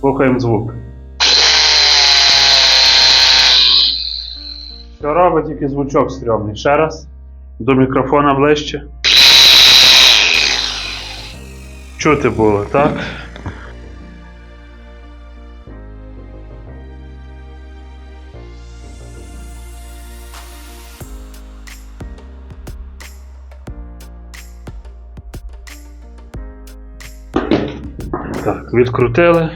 Слухаємо звук. Що робить, тільки звучок стрьомний. Ще раз. До мікрофона ближче. Чути було, так? Так, відкрутили.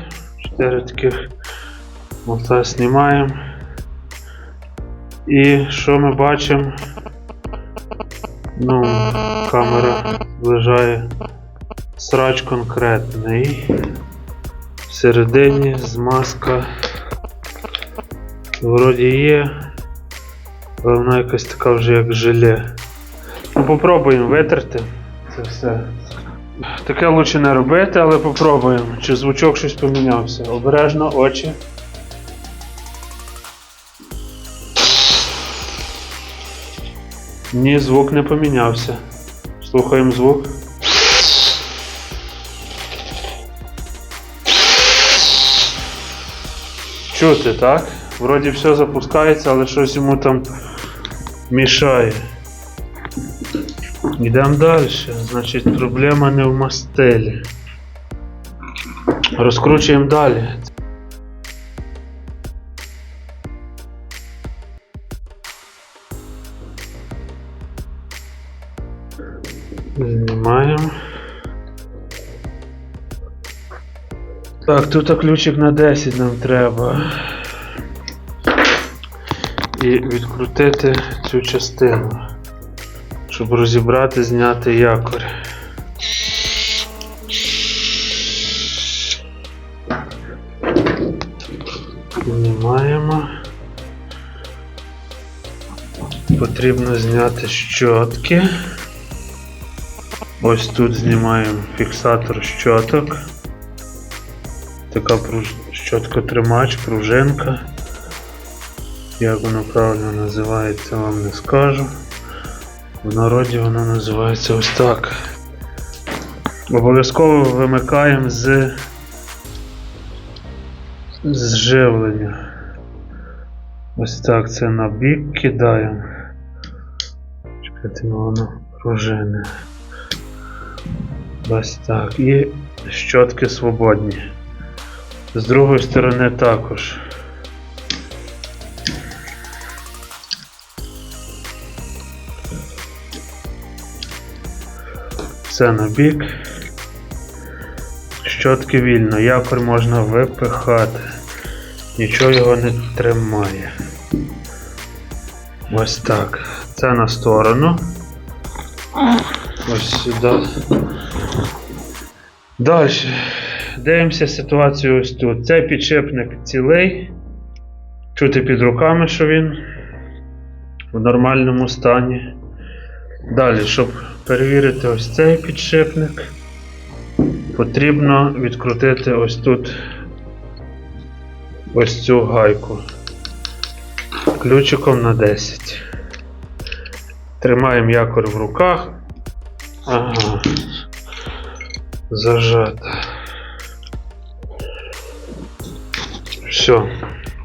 Чотири таких болта знімаємо. І що ми бачимо? Ну, камера зближає срач конкретний. Всередині змазка вроді є, але вона якась така вже як желе. Ну, попробуємо витерти це все. Таке лучше не робити, але попробуємо, чи звучок щось помінявся. Обережно очі. Ні, звук не помінявся. Слухаємо звук. Чути, так? Вроді все запускається, але щось йому там мішає. Йдемо далі. Значить, проблема не в мастелі. Розкручуємо далі. Знімаємо. Так, тут ключик на 10 нам треба. І відкрутити цю частину щоб розібрати, зняти якорь. Знімаємо. Потрібно зняти щотки. Ось тут знімаємо фіксатор щоток. Така пруж... щоткотримач, пружинка. Як воно правильно називається, вам не скажу. В народі воно називається ось так. Обов'язково вимикаємо з з живлення. Ось так це на бік кидаємо. Чекайте, ну воно пружине. Ось так. І щотки свободні. З другої сторони також. Все на бік. Щотки вільно, якор можна випихати. Нічого його не тримає. Ось так. Це на сторону. Ось сюди. Далі. Дивимося ситуацію ось тут. Цей підшипник цілий. Чути під руками, що він в нормальному стані. Далі, щоб перевірити ось цей підшипник, потрібно відкрутити ось тут ось цю гайку ключиком на 10. Тримаємо якор в руках. Ага. Зажато. Все,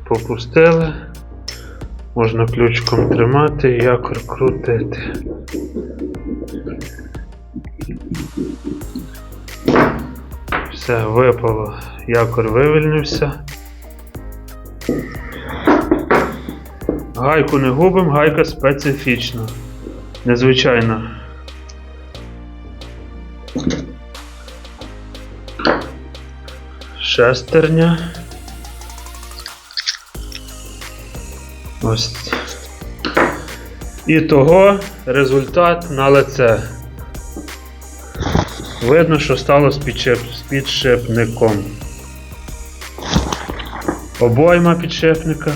попустили. Можна ключиком тримати і якор крутити. Все, випало, якор вивільнився. Гайку не губимо, гайка специфічна. Незвичайна. Шестерня. Ось. І того результат на лице. Видно, що стало з, підшип... підшипником. Обойма підшипника.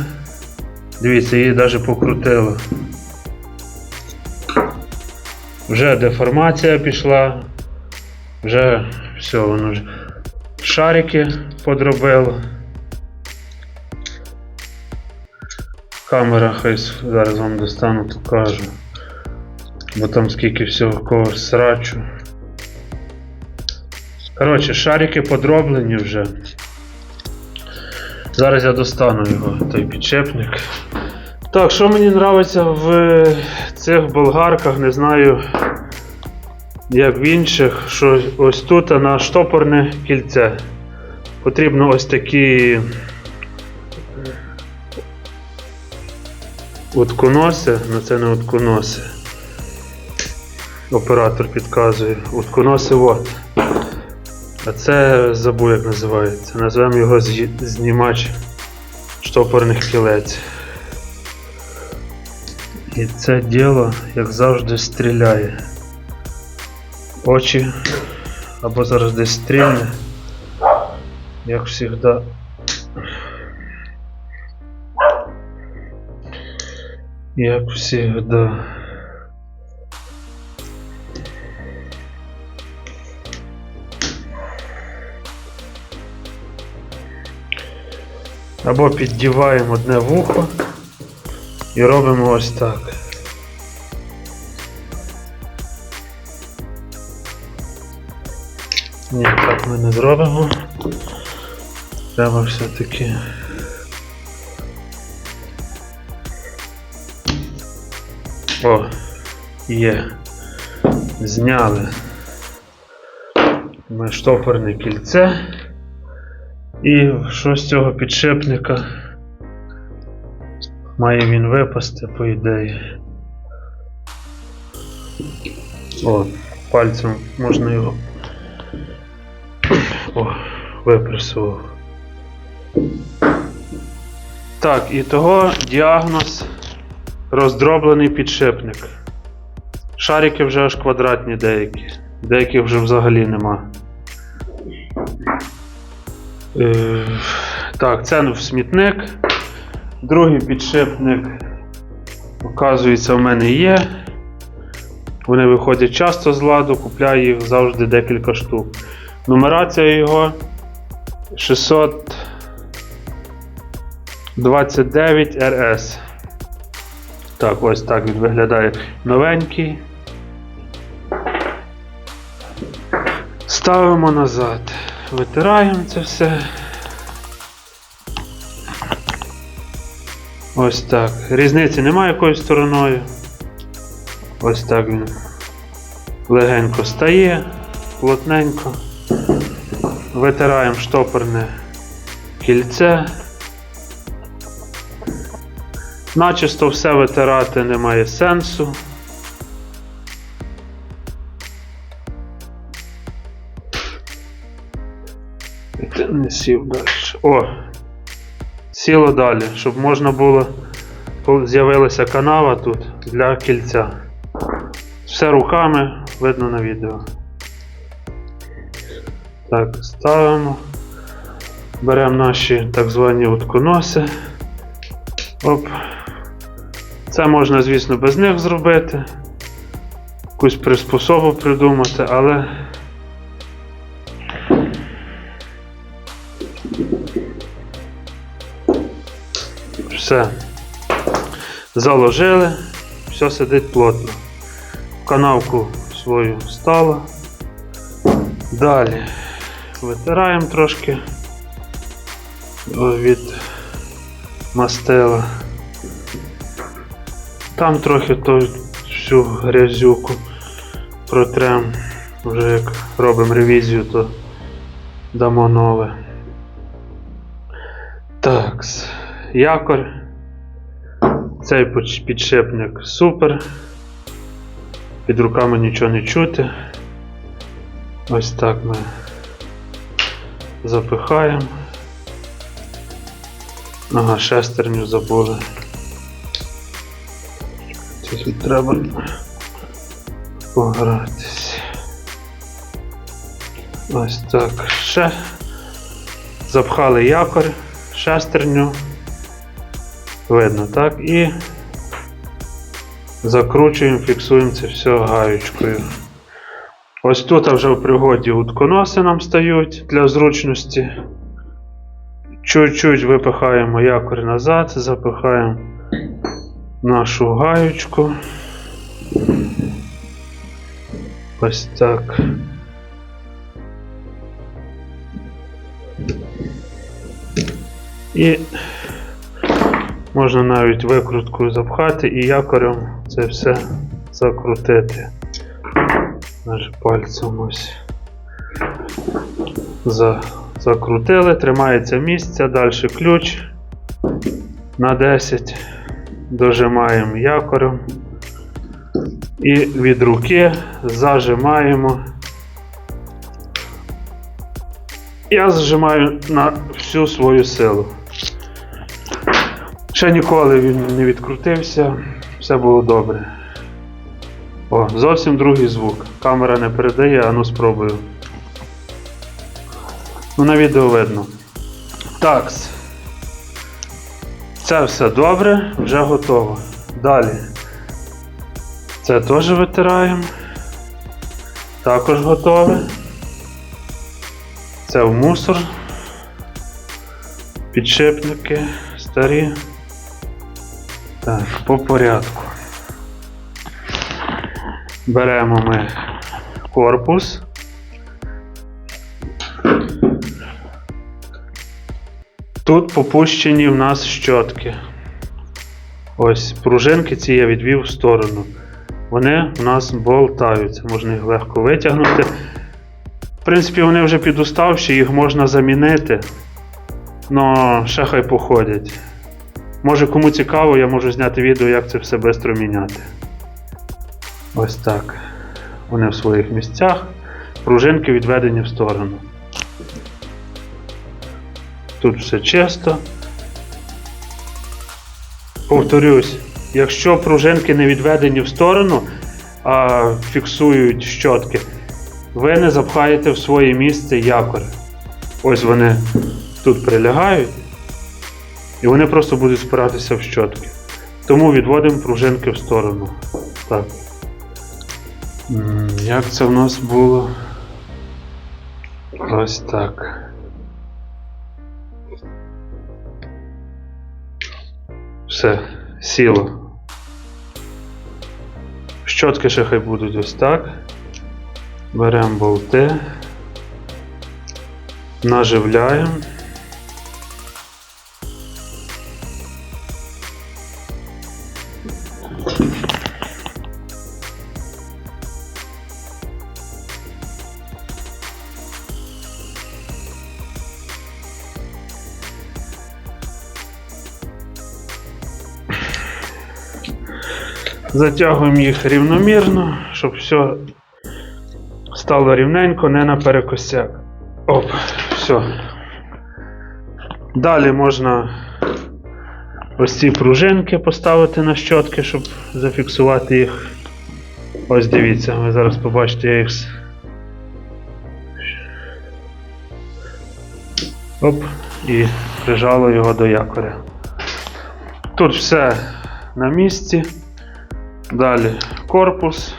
Дивіться, її навіть покрутило. Вже деформація пішла. Вже все, воно вже. Шарики подробило. Камера хай зараз вам достану, покажу. Бо там скільки всього когось срачу. Коротше, шарики подроблені вже. Зараз я достану його, той підшипник. Так, що мені подобається в цих болгарках, не знаю, як в інших, що ось тут на штопорне кільце. Потрібно ось такі утконоси, але це не утконоси. Оператор підказує. Утконоси от. А це забув як називається. Назвемо його знімач штопорних кілець. І це діло, як завжди, стріляє. Очі або зараз десь стрільне. Як завжди. Як завжди. Або піддіваємо одне вухо і робимо ось так. Ні, так ми не зробимо. Треба все-таки. О, є. Зняли. Ми штопорне кільце. І що з цього підшипника? Має він випасти, по ідеї. О, пальцем можна його. О, випресував. Так, і того діагноз роздроблений підшипник. Шарики вже аж квадратні деякі. Деяких вже взагалі нема. Е, так, це в смітник. Другий підшипник, оказується, в мене є. Вони виходять часто з ладу, купляю їх завжди декілька штук. Нумерація його 629 RS. Так, ось так він виглядає новенький. Ставимо назад. Витираємо це все. Ось так. Різниці немає якою стороною. Ось так він легенько стає, плотненько. Витираємо штопорне кільце. Начисто все витирати немає сенсу. Ти не сів далі. О! Сіло далі, щоб можна було. З'явилася канава тут для кільця. Все руками видно на відео. Так, ставимо. Беремо наші так звані утконоси. Оп. Це можна, звісно, без них зробити. Якусь приспособу придумати, але. Все. Заложили, все сидить плотно. Канавку свою стало. Далі витираємо трошки від мастила. Там трохи то всю грязюку протрем. Вже як робимо ревізію, то дамо нове. Так, якорь. Цей підшипник супер. Під руками нічого не чути. Ось так ми запихаємо. Ага, шестерню забули. Тільки треба погратись. Ось так. Ще запхали якорь, шестерню. Видно, так? І закручуємо, фіксуємо це все гаючкою. Ось тут вже в пригоді утконоси нам стають для зручності. Чуть-чуть випихаємо якорь назад, запихаємо нашу гаючку. Ось так. І можна навіть викруткою запхати і якорем це все закрутити. Наш пальцем ось. За, закрутили, тримається місце, далі ключ на 10. Дожимаємо якорем. І від руки зажимаємо. Я зажимаю на всю свою силу. Ще ніколи він не відкрутився, все було добре. О, зовсім другий звук. Камера не передає, а ну спробую. Ну, на відео видно. Так. Це все добре, вже готово. Далі. Це теж витираємо. Також готове. Це в мусор. Підшипники старі. Так, по порядку. Беремо ми корпус. Тут попущені в нас щотки. Ось пружинки ці я відвів в сторону. Вони у нас болтаються, можна їх легко витягнути. В принципі, вони вже підуставші, їх можна замінити. Но ще хай походять. Може кому цікаво, я можу зняти відео, як це все швидко міняти. Ось так. Вони в своїх місцях. Пружинки відведені в сторону. Тут все чисто. Повторюсь, якщо пружинки не відведені в сторону, а фіксують щотки, ви не запхаєте в своє місце якор. Ось вони тут прилягають, і вони просто будуть спиратися в щотки. Тому відводимо пружинки в сторону. Так. Як це в нас було? Ось так. Все, сіло. Щотки ще хай будуть ось так. Беремо болти, наживляємо. Затягуємо їх рівномірно, щоб все стало рівненько, не наперекосяк. Оп, все. Далі можна ось ці пружинки поставити на щотки, щоб зафіксувати їх. Ось дивіться, ви зараз побачите, я їх. Оп, і прижало його до якоря. Тут все на місці. Далі корпус.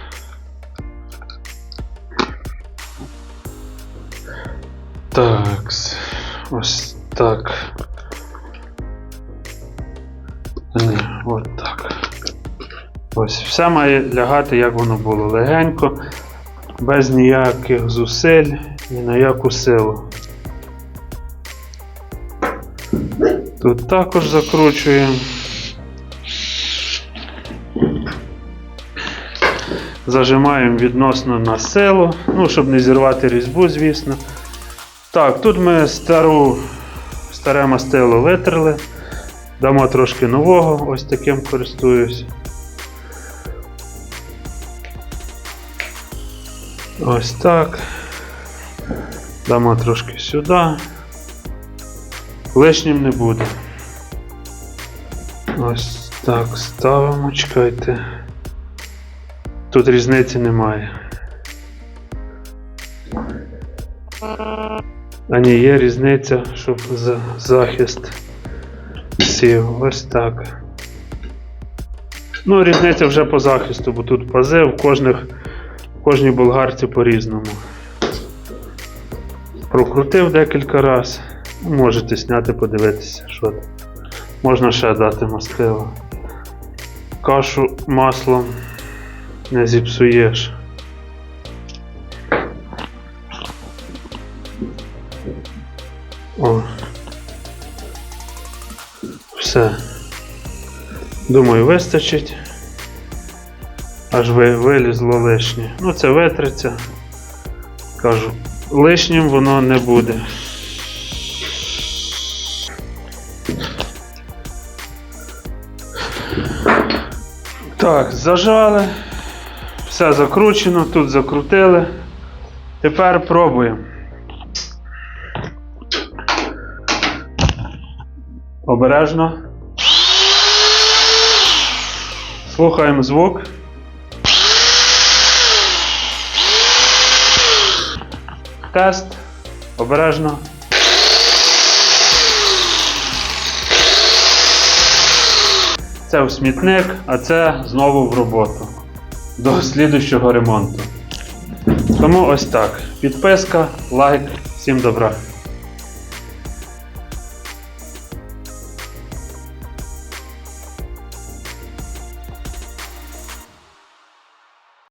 Так, ось так. Ні, от так. Ось все має лягати, як воно було легенько, без ніяких зусиль, ні на яку силу. Тут також закручуємо. Зажимаємо відносно на силу, ну, щоб не зірвати різьбу, звісно. Так, тут ми стару, старе мастило витерли. Дамо трошки нового, ось таким користуюсь. Ось так. Дамо трошки сюди. Лишнім не буде. Ось так ставимо, чекайте. Тут різниці немає. А ні, є різниця, щоб за захист сів. Ось так. Ну, різниця вже по захисту, бо тут пази в кожних, в кожній болгарці по-різному. Прокрутив декілька разів. Можете зняти, подивитися, що. Можна ще дати мастило. Кашу маслом не зіпсуєш. О. Все. Думаю, вистачить. Аж ви, вилізло лишнє. Ну, це витриться. Кажу, лишнім воно не буде. Так, зажали. Все закручено, тут закрутили. Тепер пробуємо. Обережно. Слухаємо звук. Тест. Обережно. Це в смітник, а це знову в роботу. До слідущого ремонту. Тому ось так. Підписка, лайк, всім добра.